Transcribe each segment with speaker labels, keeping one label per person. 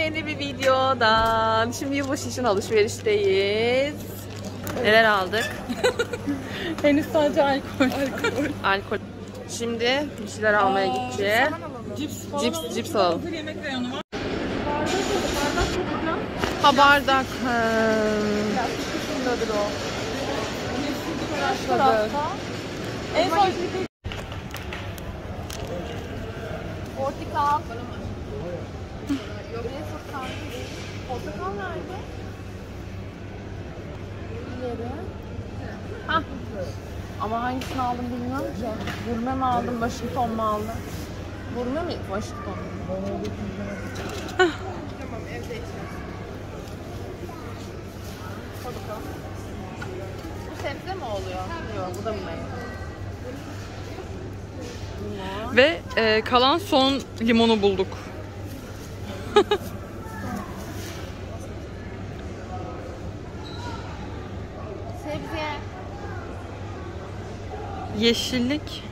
Speaker 1: yeni bir videodan. Şimdi yılbaşı için alışverişteyiz. Neler aldık?
Speaker 2: Henüz sadece alkol.
Speaker 1: Alkol. Şimdi bir şeyler almaya gideceğiz.
Speaker 2: Cips falan
Speaker 1: Cips,
Speaker 2: alalım.
Speaker 1: cips alalım.
Speaker 2: Hazır yemek reyonu var.
Speaker 1: Ha bardak. Ha.
Speaker 2: En son
Speaker 1: Portakal. Portakal nerede? Hah. Ama hangisini aldım bilmiyorum ki. Gurme mi aldım, Washington mu aldım? Gurme mi, Washington mu? Bu sebze mi oluyor? Yok, bu da mı meyve?
Speaker 2: Ve e, kalan son limonu bulduk. Yeşillik.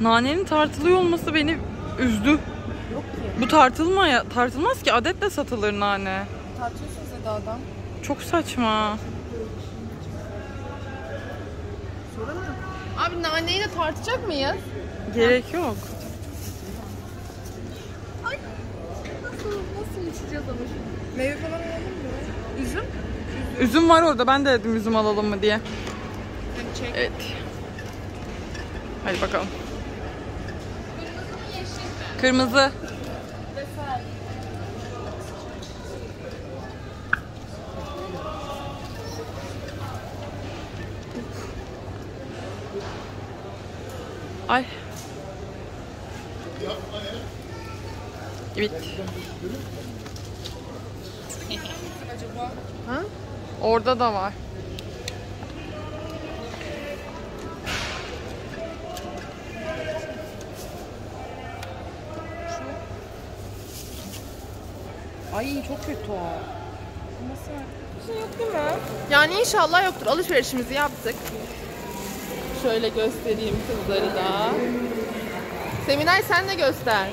Speaker 2: Nanenin tartılıyor olması beni üzdü.
Speaker 1: Yok ki.
Speaker 2: Bu tartılmaya tartılmaz ki adetle satılır nane.
Speaker 1: Tartıyorsun Seda'dan.
Speaker 2: Çok saçma.
Speaker 1: Sorun mu? Abi naneyi de tartacak mıyız?
Speaker 2: Gerek yok.
Speaker 1: Nasıl, nasıl içeceğiz ama şimdi? Meyve falan alalım mı? Üzüm?
Speaker 2: Üzüm var orada. Ben de dedim üzüm alalım mı diye.
Speaker 1: Çek.
Speaker 2: Evet. Hadi bakalım. Kırmızı. Ay. Evet.
Speaker 1: Ha?
Speaker 2: Orada da var.
Speaker 1: Ay çok kötü o. Bir şey yok değil mi? Yani inşallah yoktur. Alışverişimizi yaptık. Şöyle göstereyim kızları da. Seminay sen de göster.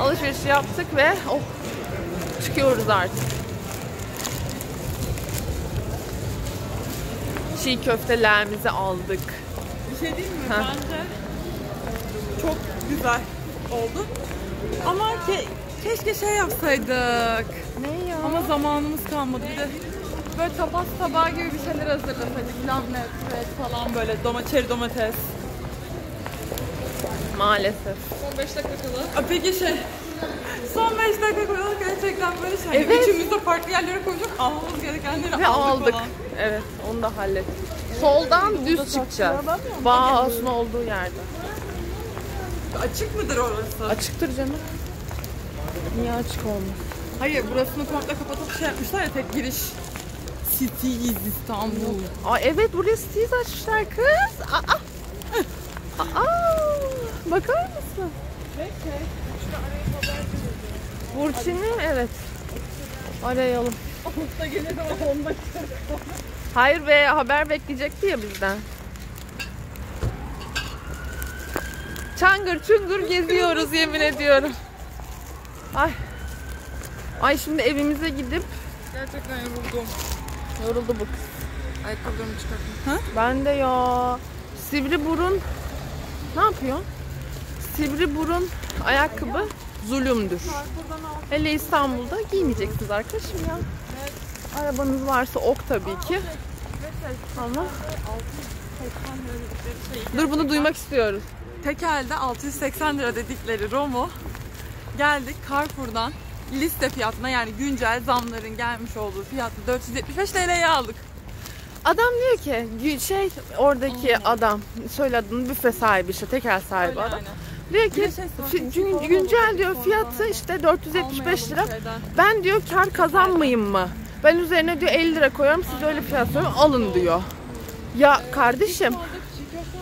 Speaker 1: Alışverişi yaptık ve oh çıkıyoruz artık. Çiğ köftelerimizi aldık.
Speaker 2: Bir şey değil mi?
Speaker 1: Ha.
Speaker 2: Bence çok güzel oldu. Ama ke- keşke şey yapsaydık.
Speaker 1: Ne ya?
Speaker 2: Ama zamanımız kalmadı. Bir de böyle tapas tabağı gibi bir şeyler hazırlasaydık. Labne, falan böyle doma, çeri domates.
Speaker 1: Maalesef.
Speaker 2: Son 5 dakika kala. Peki şey, son 5 dakika kala gerçekten böyle şey.
Speaker 1: Evet.
Speaker 2: Üçümüz de farklı yerlere koyduk. Almamız gerekenleri
Speaker 1: Ve
Speaker 2: aldık,
Speaker 1: aldık.
Speaker 2: falan.
Speaker 1: Evet, onu da hallettik. Soldan düz çıkacağız. Bağos'un olduğu yerde.
Speaker 2: Açık mıdır orası?
Speaker 1: Açıktır canım. Niye açık olmaz?
Speaker 2: Hayır, burasını komple kapatıp şey yapmışlar ya tek giriş. City'yiz İstanbul.
Speaker 1: Aa evet buraya siteyiz açmışlar kız. Aa. Aa. Bakar mısın? Burçin'i evet. Arayalım.
Speaker 2: Gene de onda
Speaker 1: Hayır be haber bekleyecekti ya bizden. Çangır çungur geziyoruz yemin ediyorum. Ay. Ay şimdi evimize gidip
Speaker 2: Gerçekten yoruldum.
Speaker 1: yoruldu bu kız.
Speaker 2: Ayakkabılarımı çıkartayım. Ha?
Speaker 1: Ben de ya. Sivri burun. Ne yapıyor? Sivri burun ayakkabı zulümdür. Hele İstanbul'da giymeyeceksiniz arkadaşım ya. Arabanız varsa ok tabii ki. Ama dur bunu duymak istiyoruz.
Speaker 2: Tek elde 680 lira dedikleri Romo geldik Carrefour'dan liste fiyatına yani güncel zamların gelmiş olduğu fiyatı 475 TL'ye aldık.
Speaker 1: Adam diyor ki şey oradaki adam söyle adını büfe sahibi işte tekel sahibi
Speaker 2: Öyle
Speaker 1: adam.
Speaker 2: yani.
Speaker 1: Diyor ki
Speaker 2: şey
Speaker 1: "Fi- gün- güncel diyor fiyatı işte 475 lira. Ben diyor kar kazanmayayım mı? Ben üzerine diyor 50 lira koyuyorum siz öyle fiyat söylüyorum alın diyor. Ya kardeşim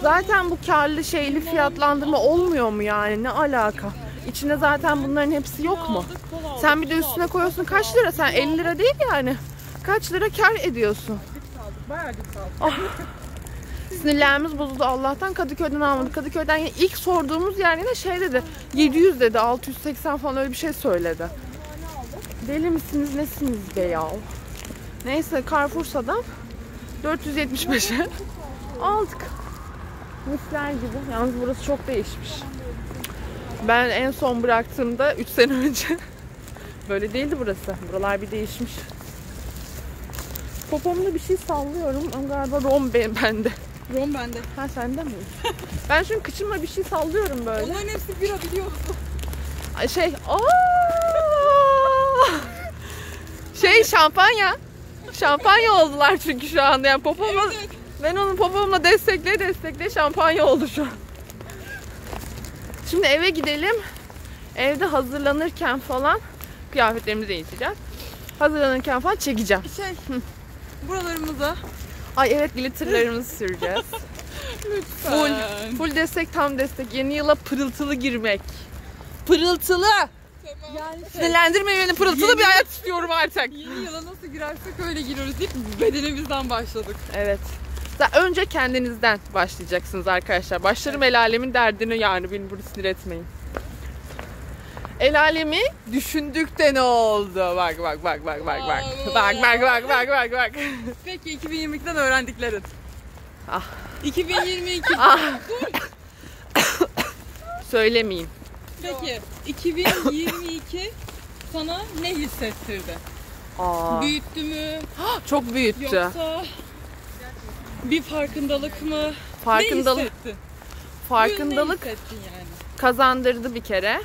Speaker 1: zaten bu karlı şeyli fiyatlandırma olmuyor mu yani ne alaka? İçinde zaten bunların hepsi yok mu? Sen bir de üstüne koyuyorsun kaç lira sen 50 lira değil yani. Kaç lira kar ediyorsun?
Speaker 2: Cips aldık.
Speaker 1: Sinirlerimiz bozuldu Allah'tan Kadıköy'den almadık. Kadıköy'den ilk sorduğumuz yer yine şey dedi. 700 dedi 680 falan öyle bir şey söyledi. Deli misiniz nesiniz be ya? Neyse Carrefour'dan 475'e aldık. Misler gibi. Yalnız burası çok değişmiş. Ben en son bıraktığımda 3 sene önce böyle değildi burası. Buralar bir değişmiş. Popomda bir şey sallıyorum ama galiba rom be- bende.
Speaker 2: Rom bende.
Speaker 1: Ha sende mi? ben şimdi kıçımla bir şey sallıyorum böyle.
Speaker 2: Onların hepsi bira biliyorsun.
Speaker 1: Ay Şey, aa! Şey şampanya. Şampanya oldular çünkü şu anda yani popomla ben onu popomla destekle destekle şampanya oldu şu an. Şimdi eve gidelim. Evde hazırlanırken falan kıyafetlerimizi değiştireceğiz. Hazırlanırken falan çekeceğim.
Speaker 2: Şey, buralarımıza
Speaker 1: Ay evet glitterlarımızı süreceğiz. Full, full destek tam destek. Yeni yıla pırıltılı girmek. Pırıltılı.
Speaker 2: yani şey,
Speaker 1: Sinirlendirmeyin beni pırıltılı bir hayat istiyorum artık.
Speaker 2: yeni yıla nasıl girersek öyle giriyoruz deyip bedenimizden başladık.
Speaker 1: Evet. Önce kendinizden başlayacaksınız arkadaşlar. Başlarım el alemin derdini yani beni burada sinir etmeyin. El alemi düşündük de ne oldu? Bak bak bak bak bak bak. Bak bak bak bak bak bak.
Speaker 2: Peki 2022'den öğrendiklerin.
Speaker 1: Ah.
Speaker 2: 2022.
Speaker 1: Ah. Söylemeyeyim.
Speaker 2: Peki 2022 sana ne hissettirdi?
Speaker 1: Aa,
Speaker 2: Büyüttü mü?
Speaker 1: çok büyüttü.
Speaker 2: Yoksa bir farkındalık mı?
Speaker 1: Farkındalık
Speaker 2: Ne hissettin?
Speaker 1: farkındalık
Speaker 2: Ne hissettin yani?
Speaker 1: kazandırdı bir kere.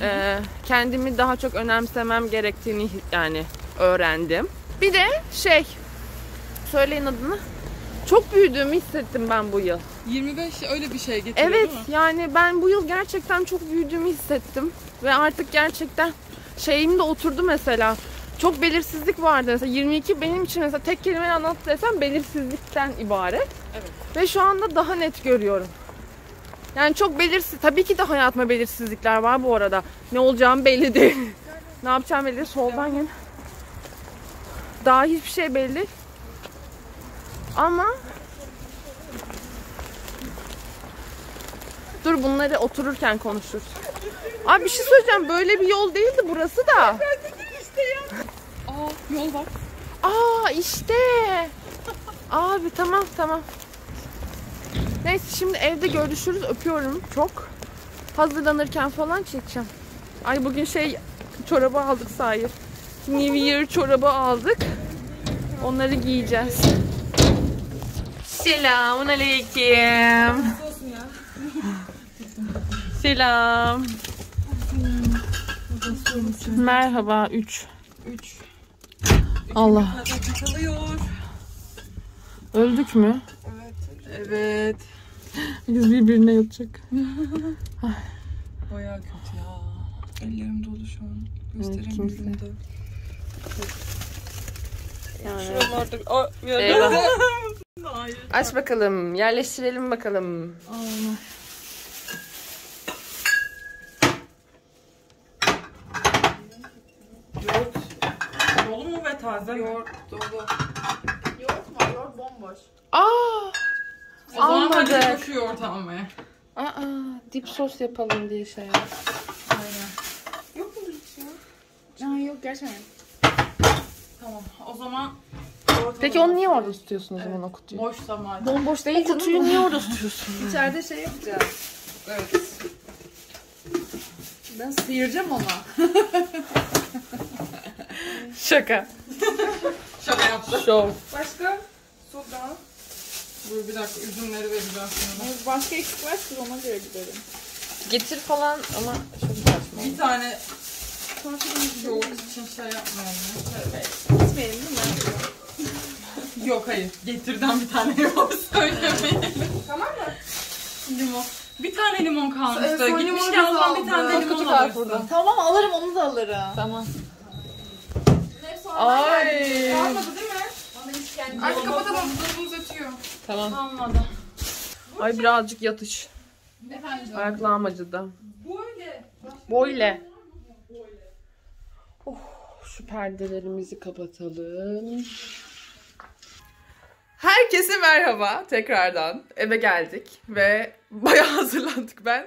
Speaker 1: Ee, kendimi daha çok önemsemem gerektiğini yani öğrendim. Bir de şey söyleyin adını. Çok büyüdüğümü hissettim ben bu yıl.
Speaker 2: 25 öyle bir şey getiriyor
Speaker 1: Evet
Speaker 2: değil mi?
Speaker 1: yani ben bu yıl gerçekten çok büyüdüğümü hissettim. Ve artık gerçekten şeyim de oturdu mesela. Çok belirsizlik vardı mesela 22 benim için mesela tek kelimeyle anlat desem belirsizlikten ibaret.
Speaker 2: Evet.
Speaker 1: Ve şu anda daha net görüyorum. Yani çok belirsiz. Tabii ki de hayatıma belirsizlikler var bu arada. Ne olacağım belli değil. ne yapacağım belli değil. Soldan gel. Daha hiçbir şey belli. Ama Dur bunları otururken konuşuruz. Abi bir şey söyleyeceğim. Böyle bir yol değildi burası da.
Speaker 2: Yol var.
Speaker 1: Aa işte. Abi tamam tamam. Neyse şimdi evde görüşürüz. Öpüyorum çok. Hazırlanırken falan çekeceğim. Ay bugün şey çorabı aldık sahi. New Year çorabı aldık. Onları giyeceğiz. Selamun aleyküm. Selam. Merhaba 3.
Speaker 2: 3.
Speaker 1: Allah.
Speaker 2: Çalıyor.
Speaker 1: Öldük mü?
Speaker 2: Evet.
Speaker 1: Biz birbirine yatacak.
Speaker 2: Bayağı kötü ya. Ellerim dolu şu an.
Speaker 1: Gösteremiyorum
Speaker 2: Gösteremiyorum da.
Speaker 1: Yani.
Speaker 2: Şuralarda... Aa,
Speaker 1: Eyvah.
Speaker 2: Hayır.
Speaker 1: Aç bakalım. Yerleştirelim bakalım.
Speaker 2: Aynen. Yoğurt. Mu ve taze mi? Yoğurt dolu.
Speaker 1: Aa!
Speaker 2: O zaman hadi
Speaker 1: Almadık.
Speaker 2: koşu yoğurt almaya.
Speaker 1: Aa, dip sos yapalım diye şey.
Speaker 2: Aynen.
Speaker 3: Yok mudur hiç ya? Aa, yok gerçekten.
Speaker 2: Tamam. O zaman yoğurt
Speaker 1: Peki
Speaker 2: alalım.
Speaker 1: onu niye orada tutuyorsun o zaman o kutuyu?
Speaker 2: Boş zaman.
Speaker 3: Bomboş değil
Speaker 1: O kutuyu niye orada tutuyorsun?
Speaker 3: İçeride şey yapacağız.
Speaker 2: Evet.
Speaker 3: Ben sıyıracağım ona.
Speaker 1: Şaka.
Speaker 2: Şaka yaptım.
Speaker 1: Şov.
Speaker 3: Başka? Soda.
Speaker 2: Dur bir dakika üzümleri vereceğim sana.
Speaker 3: Başka eksik varsa ona göre gidelim.
Speaker 1: Getir falan ama çok saçma.
Speaker 2: Bir tane yoğurt için şey yapmayalım. ya.
Speaker 3: Gitmeyelim değil mi?
Speaker 2: Yok hayır. Getirden bir tane yoğurt söylemeyelim.
Speaker 3: Tamam mı?
Speaker 2: Limon. Bir tane limon kalmıştı.
Speaker 3: Evet, son
Speaker 2: Gitmişken
Speaker 3: limonu
Speaker 2: o zaman bir tane de limon alırsın.
Speaker 3: Tamam alırım onu da alırım.
Speaker 1: Tamam. Ay.
Speaker 3: Almadı değil mi? Bana işkence. Artık kapatalım. Dolabımız ötüyor.
Speaker 2: Tamam. Almadı.
Speaker 1: Ay birazcık yatış.
Speaker 3: Efendim?
Speaker 1: Ayaklarım acıdı.
Speaker 3: Böyle.
Speaker 1: Böyle. Oh, şu perdelerimizi kapatalım. Herkese merhaba tekrardan. Eve geldik ve bayağı hazırlandık ben.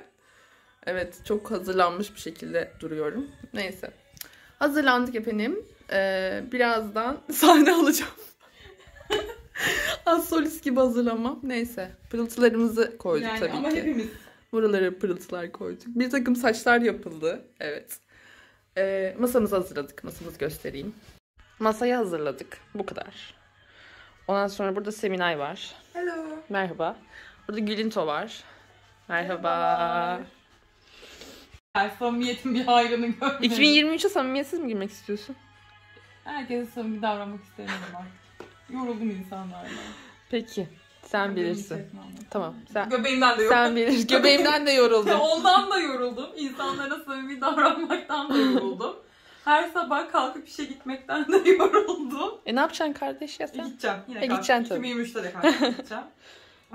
Speaker 1: Evet çok hazırlanmış bir şekilde duruyorum. Neyse. Hazırlandık efendim. Ee, birazdan sahne alacağım. Az solist gibi hazırlamam. Neyse. Pırıltılarımızı koyduk
Speaker 2: Yani
Speaker 1: tabii
Speaker 2: ama
Speaker 1: ki.
Speaker 2: hepimiz.
Speaker 1: Buralara pırıltılar koyduk. Bir takım saçlar yapıldı. Evet. Ee, masamızı hazırladık. Masamızı göstereyim. Masayı hazırladık. Bu kadar. Ondan sonra burada Seminay var.
Speaker 2: Hello.
Speaker 1: Merhaba. Burada Gülinto var. Merhaba.
Speaker 2: Merhabalar. Samimiyetin bir hayrını görmedim.
Speaker 1: 2023'e samimiyetsiz mi girmek istiyorsun?
Speaker 2: Herkese samimi davranmak istemiyorum artık. Yoruldum insanlarla.
Speaker 1: Peki. Sen bilirsin. Tamam. Sen,
Speaker 2: Göbeğimden de yoruldum.
Speaker 1: sen bilirsin. Göbeğimden de yoruldum.
Speaker 2: Ondan da yoruldum. İnsanlara samimi davranmaktan da yoruldum. Her sabah kalkıp işe gitmekten de yoruldum.
Speaker 1: E ne yapacaksın kardeş ya
Speaker 2: E,
Speaker 1: sen?
Speaker 2: gideceğim. Yine
Speaker 1: E, gideceksin tabii.
Speaker 2: 2023'te de gideceğim.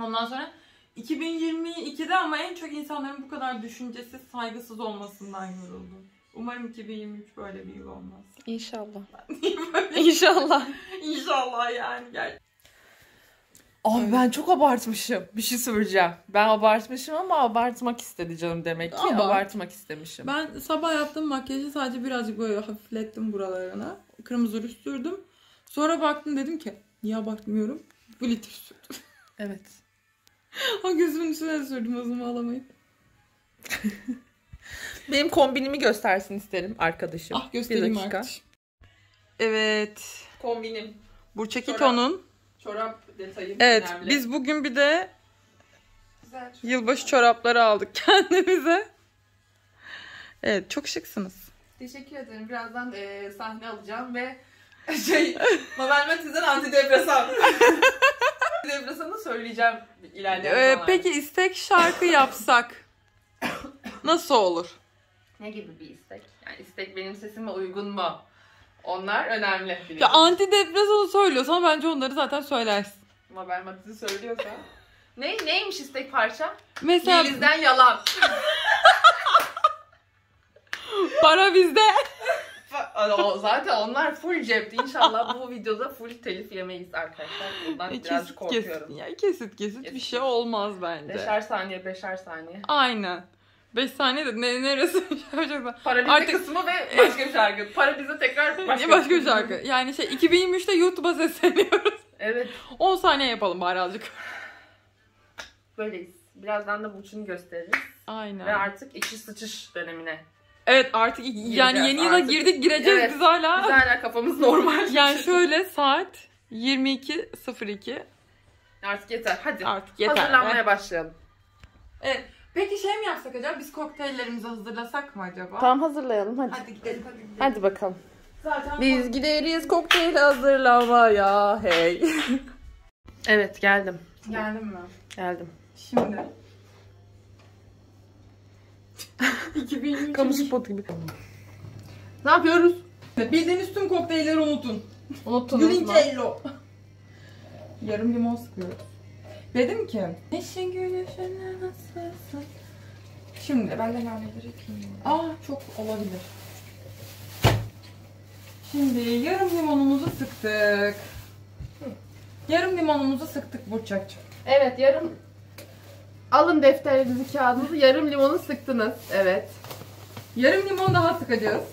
Speaker 2: Ondan sonra 2022'de ama en çok insanların bu kadar düşüncesiz, saygısız olmasından yoruldum. Umarım 2023 böyle bir yıl olmaz.
Speaker 1: İnşallah. İnşallah.
Speaker 2: İnşallah yani. Gel.
Speaker 1: Abi ben çok abartmışım. Bir şey söyleyeceğim. Ben abartmışım ama abartmak istedi canım demek ki.
Speaker 2: Abart.
Speaker 1: Abartmak istemişim.
Speaker 2: Ben sabah yaptığım makyajı sadece birazcık böyle hafiflettim buralarına. Kırmızı ruj sürdüm. Sonra baktım dedim ki niye abartmıyorum? Glitter sürdüm.
Speaker 1: Evet.
Speaker 2: o gözümün üstüne sürdüm hızımı alamayıp.
Speaker 1: Benim kombinimi göstersin isterim arkadaşım.
Speaker 2: Ah göstereyim
Speaker 1: Bir dakika.
Speaker 2: artık. Evet.
Speaker 1: Kombinim.
Speaker 2: Burçak
Speaker 1: Çorap.
Speaker 2: İto'nun.
Speaker 1: Çorap detayım
Speaker 2: Evet
Speaker 1: önemli.
Speaker 2: biz bugün bir de
Speaker 1: Güzel.
Speaker 2: yılbaşı çorapları aldık kendimize. Evet çok şıksınız.
Speaker 1: Teşekkür ederim. Birazdan e, sahne alacağım ve şey Mabel Matiz'den antidepresan. antidepresanı söyleyeceğim ilerleyen
Speaker 2: Ee,
Speaker 1: zamanlarda.
Speaker 2: peki istek şarkı yapsak nasıl olur?
Speaker 1: Ne gibi bir istek? Yani istek benim sesime uygun mu? Onlar önemli.
Speaker 2: Ya
Speaker 1: biliyorsun.
Speaker 2: antidepresanı söylüyorsan bence onları zaten söylersin.
Speaker 1: Mabel Matiz'i söylüyorsa. ne, neymiş istek parça?
Speaker 2: Mesela
Speaker 1: Yeliz'den yalan.
Speaker 2: para bizde.
Speaker 1: O- Zaten onlar full cepti. İnşallah bu videoda full telif yemeyiz arkadaşlar. Bundan
Speaker 2: kesit kesit.
Speaker 1: korkuyorum.
Speaker 2: Ya kesit kesit bir
Speaker 1: Kesit.
Speaker 2: şey olmaz bence.
Speaker 1: Beşer saniye, beşer saniye.
Speaker 2: Aynen. 5 saniye de ne, neresi yapacaklar?
Speaker 1: Para bize
Speaker 2: Artık-
Speaker 1: kısmı ve başka bir şarkı. Para bize tekrar başka,
Speaker 2: Başka, bir şarkı. Yani şey 2023'te YouTube'a sesleniyoruz.
Speaker 1: Evet,
Speaker 2: 10 saniye yapalım bari azıcık.
Speaker 1: böyleyiz. Birazdan da Burçin'i gösteririz.
Speaker 2: Aynen.
Speaker 1: Ve artık içi sıçış dönemine.
Speaker 2: Evet artık yani yeni yıla
Speaker 1: artık.
Speaker 2: girdik gireceğiz
Speaker 1: Evet.
Speaker 2: biz hala.
Speaker 1: Biz hala kafamız normal.
Speaker 2: Yani şöyle saat 22.02
Speaker 1: Artık yeter. Hadi.
Speaker 2: artık yeter.
Speaker 1: Hazırlanmaya başlayalım.
Speaker 2: Evet. Peki şey mi yapsak acaba? Biz kokteyllerimizi hazırlasak mı acaba?
Speaker 1: Tamam hazırlayalım hadi.
Speaker 2: Hadi gidelim hadi gidelim.
Speaker 1: Hadi bakalım.
Speaker 2: Zaten
Speaker 1: Biz gideriz kokteyl hazırlamaya hey. evet geldim.
Speaker 2: geldim mi?
Speaker 1: Geldim.
Speaker 2: Şimdi. 2023.
Speaker 1: Kamu spotu gibi. Ne yapıyoruz?
Speaker 2: Bildiğiniz tüm kokteylleri unutun.
Speaker 1: Unuttunuz mu?
Speaker 2: Limoncello. Yarım limon sıkıyoruz. Dedim ki. Neşin gülüşüne nasılsın? Şimdi. Ben de naneleri ekeyim. Aa çok olabilir. Şimdi yarım limonumuzu sıktık. Yarım limonumuzu sıktık Burçakçığım.
Speaker 1: Evet yarım alın defterinizi kağıdınızı yarım limonu sıktınız. Evet.
Speaker 2: Yarım limon daha sıkacağız.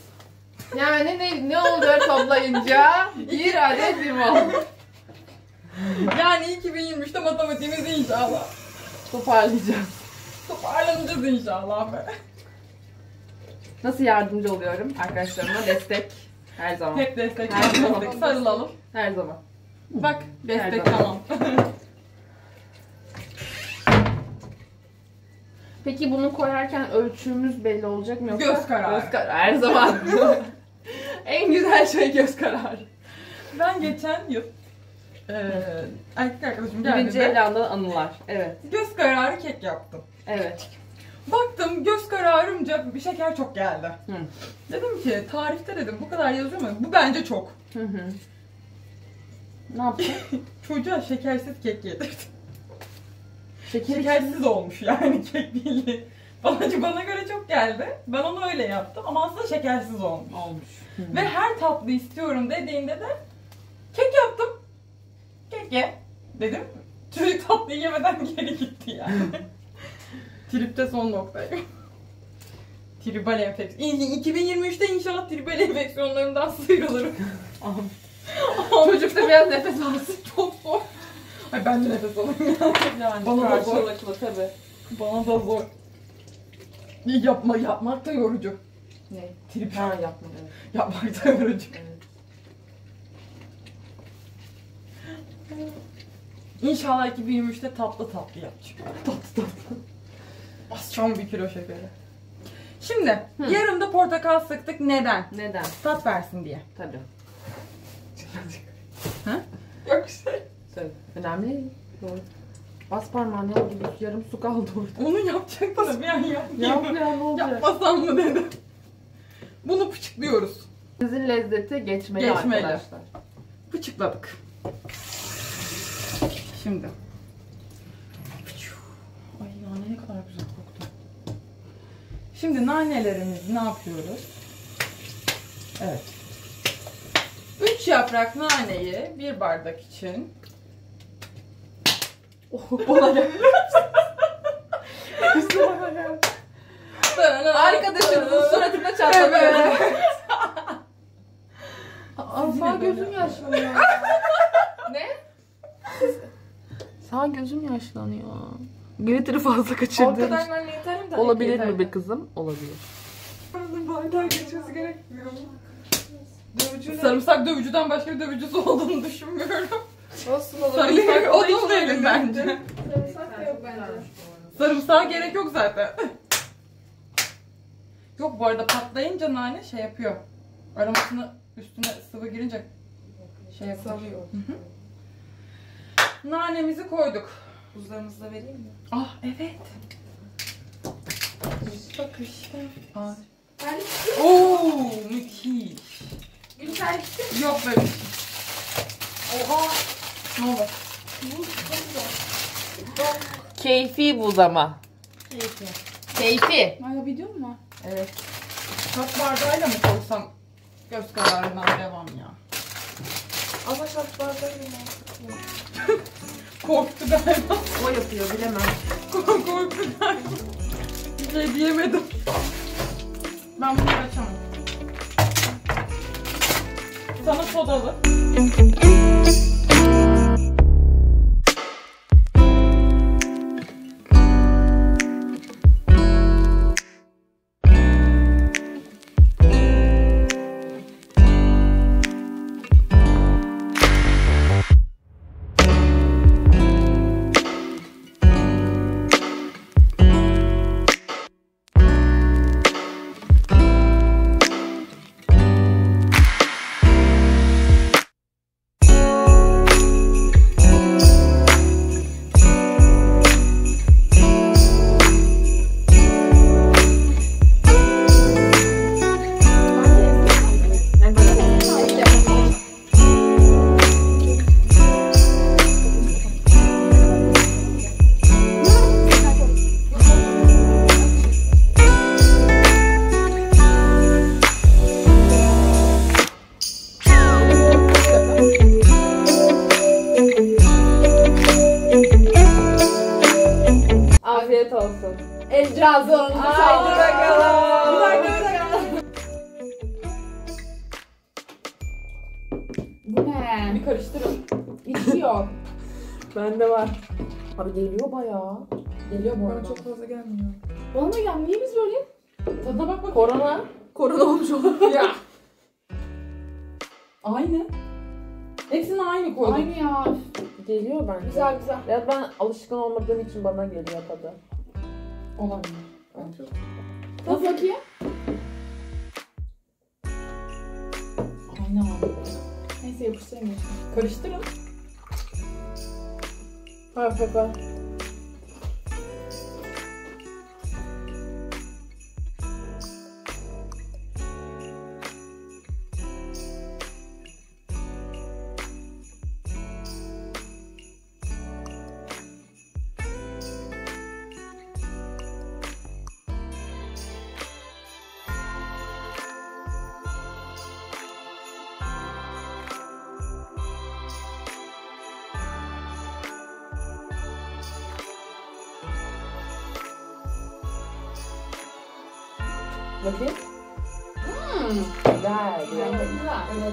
Speaker 1: Yani ne, ne oluyor toplayınca? Bir adet limon.
Speaker 2: Yani 2023'te matematiğimiz inşallah.
Speaker 1: Toparlayacağız.
Speaker 2: Toparlanacağız inşallah be.
Speaker 1: Nasıl yardımcı oluyorum arkadaşlarıma destek her zaman.
Speaker 2: Hep destek,
Speaker 1: Her zaman.
Speaker 2: destek. Sarılalım.
Speaker 1: Her zaman.
Speaker 2: Bak destek tamam.
Speaker 1: Peki bunu koyarken ölçümüz belli olacak mı yoksa?
Speaker 2: Göz kararı.
Speaker 1: Göz kararı her zaman. en güzel şey göz kararı.
Speaker 2: Ben geçen yıl erkek arkadaşım
Speaker 1: Birinci evlandan anılar. Evet.
Speaker 2: göz kararı kek yaptım.
Speaker 1: Evet.
Speaker 2: Baktım göz kararımca bir şeker çok geldi.
Speaker 1: Hı.
Speaker 2: Dedim ki tarifte dedim bu kadar yazıyor mu? Bu bence çok.
Speaker 1: Hı hı. Ne yaptın?
Speaker 2: Çocuğa şekersiz kek yedirdim.
Speaker 1: Şeker
Speaker 2: Şekersiz olmuş yani kek bildiğin. Bana, bana göre çok geldi. Ben onu öyle yaptım ama aslında şekersiz olmuş.
Speaker 1: olmuş.
Speaker 2: Ve her tatlı istiyorum dediğinde de kek yaptım. Ye. Dedim. Çocuk tatlı yemeden geri gitti yani. Tripte son noktayım. Tribal enfeksiyon. 2023'te inşallah tribal enfeksiyonlarından sıyrılırım.
Speaker 1: Çocuk da biraz nefes alsın.
Speaker 2: Çok zor. Ay ben de nefes ya.
Speaker 1: Yani
Speaker 2: Bana da zor.
Speaker 1: tabii.
Speaker 2: Bana da zor. Yapma, yapmak da yorucu.
Speaker 1: Ne?
Speaker 2: Trip
Speaker 1: Ha yapma evet.
Speaker 2: yapmak da yorucu.
Speaker 1: evet.
Speaker 2: İnşallah 2023'te tatlı tatlı yapacağım. Tatlı tatlı. Basacağım bir kilo şekeri. Şimdi
Speaker 1: Hı.
Speaker 2: yarım da portakal sıktık. Neden?
Speaker 1: Neden?
Speaker 2: Tat versin diye.
Speaker 1: Tabii.
Speaker 2: Ha?
Speaker 3: Yok şey.
Speaker 1: Söyle. Önemli değil. Doğru. Bas parmağını ya gibi yarım su kaldı orada.
Speaker 2: Onu yapacaktım yani yapmayayım.
Speaker 1: Yap ya ne olacak?
Speaker 2: Yapmasam mı dedim. Bunu pıçıklıyoruz.
Speaker 1: Sizin lezzeti geçmeli,
Speaker 2: Geçmeli.
Speaker 1: arkadaşlar.
Speaker 2: Pıçıkladık. Şimdi. Ay nane ne kadar güzel koktu. Şimdi nanelerimizi ne yapıyoruz? Evet. 3 yaprak naneyi bir bardak için
Speaker 1: Oh, bana gel. bana gel. Arkadaşınızın suratına çatlatıyor.
Speaker 2: Evet.
Speaker 1: Sağ gözüm yaşlanıyor. ne? Sağ gözüm yaşlanıyor. Glitter'ı fazla kaçırdım.
Speaker 3: Ortadan ben yeterim de.
Speaker 1: Olabilir mi be kızım? Olabilir.
Speaker 3: Arada bardağı geçmesi gerekmiyor. Dövücüyle.
Speaker 2: Sarımsak dövücüden başka bir dövücüsü olduğunu düşünmüyorum.
Speaker 3: Olsun olur.
Speaker 2: Sarımsak o da olabilir bence.
Speaker 3: Sarımsak yok bence.
Speaker 2: Sarımsağa gerek yok zaten. Yok bu arada patlayınca nane şey yapıyor. Aromasını üstüne sıvı girince şey yapıyor.
Speaker 3: Salıyor.
Speaker 2: Nanemizi koyduk.
Speaker 3: Buzlarınızı da vereyim mi?
Speaker 2: Ah evet.
Speaker 3: Çok işte.
Speaker 2: Aa.
Speaker 3: Terlik.
Speaker 2: Oo müthiş.
Speaker 3: Gül terlikti.
Speaker 2: Yok böyle bir şey.
Speaker 3: Oha.
Speaker 2: Ne oldu?
Speaker 1: Keyfi buz ama. Keyfi.
Speaker 3: Hala video mu var?
Speaker 1: Evet.
Speaker 2: Tat bardağıyla mı koysam göz kararından devam ya.
Speaker 3: Ama şart bardağı yine.
Speaker 2: Korktu galiba.
Speaker 1: O yapıyor bilemem.
Speaker 2: Korktu galiba. Bir şey diyemedim. Ben bunu açamam. Sana sodalı.
Speaker 3: Cazı
Speaker 2: Haydi bakalım.
Speaker 3: Bu ne?
Speaker 2: Bir karıştırın.
Speaker 3: Hiç yok.
Speaker 1: Bende var. Abi geliyor bayağı. Geliyor bu
Speaker 3: Bana
Speaker 1: arada.
Speaker 3: çok fazla gelmiyor. Bana da gelmiyor. Niye biz böyle?
Speaker 2: Tadına bak bak.
Speaker 1: Korona. Korona olmuş olur.
Speaker 2: Ya. Aynı. Hepsini aynı koydum.
Speaker 3: Aynı ya.
Speaker 1: Geliyor bence.
Speaker 3: Güzel güzel.
Speaker 1: Ya ben alışkın olmadığım için bana geliyor tadı.
Speaker 2: Olabilir.
Speaker 3: Tat bakayım.
Speaker 2: Aynı abi.
Speaker 3: Neyse yapıştıramıyorsun.
Speaker 2: Karıştırın.
Speaker 1: Ha şaka. Bakayım. Güzel, güzel.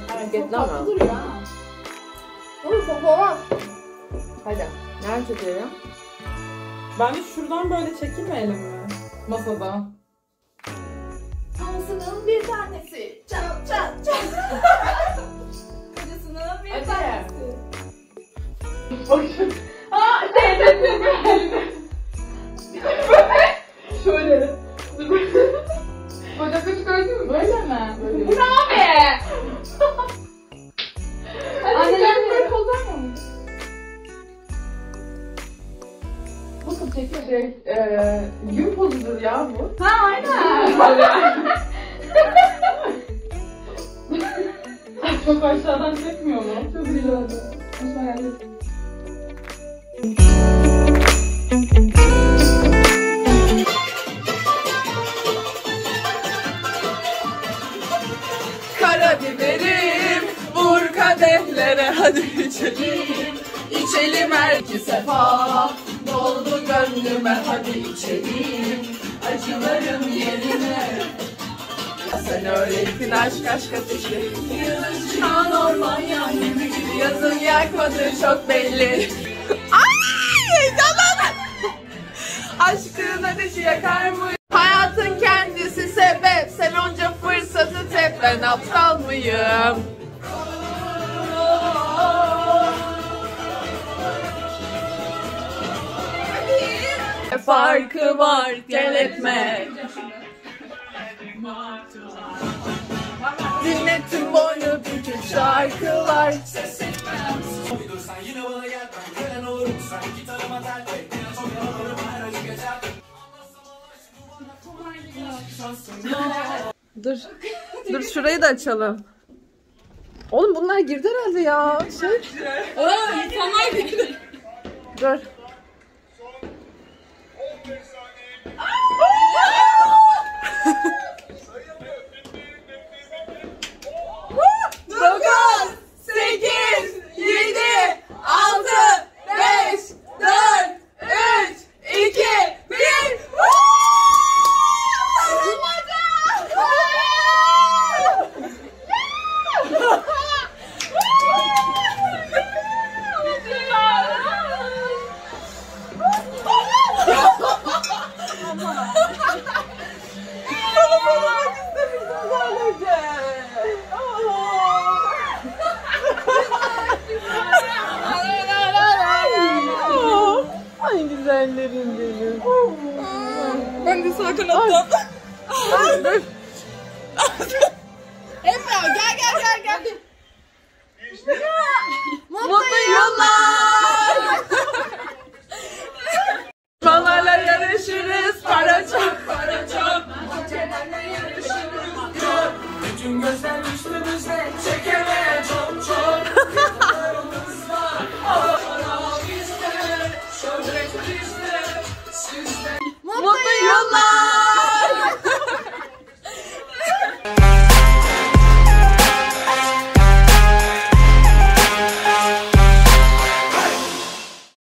Speaker 1: Hareketli ama.
Speaker 3: Oğlum fotoğraf.
Speaker 1: Hadi. Nerede çekelim?
Speaker 2: Ben de şuradan böyle çekeyim mi? Masada.
Speaker 3: Anasının bir tanesi. Çat çat çat. Kocasının bir
Speaker 1: Hadi.
Speaker 3: tanesi.
Speaker 2: Şöyle. Böyle mi?
Speaker 3: Bu ne abi? Anneler böyle?
Speaker 2: Bu kız çekiyor şey, eee, gün pozudur ya bu.
Speaker 3: Ha aynen.
Speaker 2: Çok aşağıdan çekmiyor mu? Çok güzel oldu. Aşağıya
Speaker 1: kadehlere hadi içelim. İçelim herkese sefa. Doldu gönlüme hadi içelim. Acılarım yerine. Sen öğrettin aşk aşk ateşi. Çıkan orman yangını gibi Yazın yakmadı çok belli. Ay heyecanlandım. Aşkın ateşi yakar mı? Hayatın kendisi sebep. Sen onca fırsatı tep. Ben aptal mıyım? Farkı var gel etme Dinle tüm boynu bütün şarkılar Dur. Dur şurayı da açalım. Oğlum bunlar girdi herhalde ya. Şey.
Speaker 2: Aa, insanlar girdi.
Speaker 1: Dur. güzellerim benim.
Speaker 2: Ben de sağ kanattan.
Speaker 3: Emrah gel gel gel gel.
Speaker 1: Mutlu yıllar. Paralarla yarışırız. Para çok, para çok. Bahçelerle yarışırız. Çok.
Speaker 4: Bütün gözler üstümüzde. Çekemeye çok çok. 我们赢了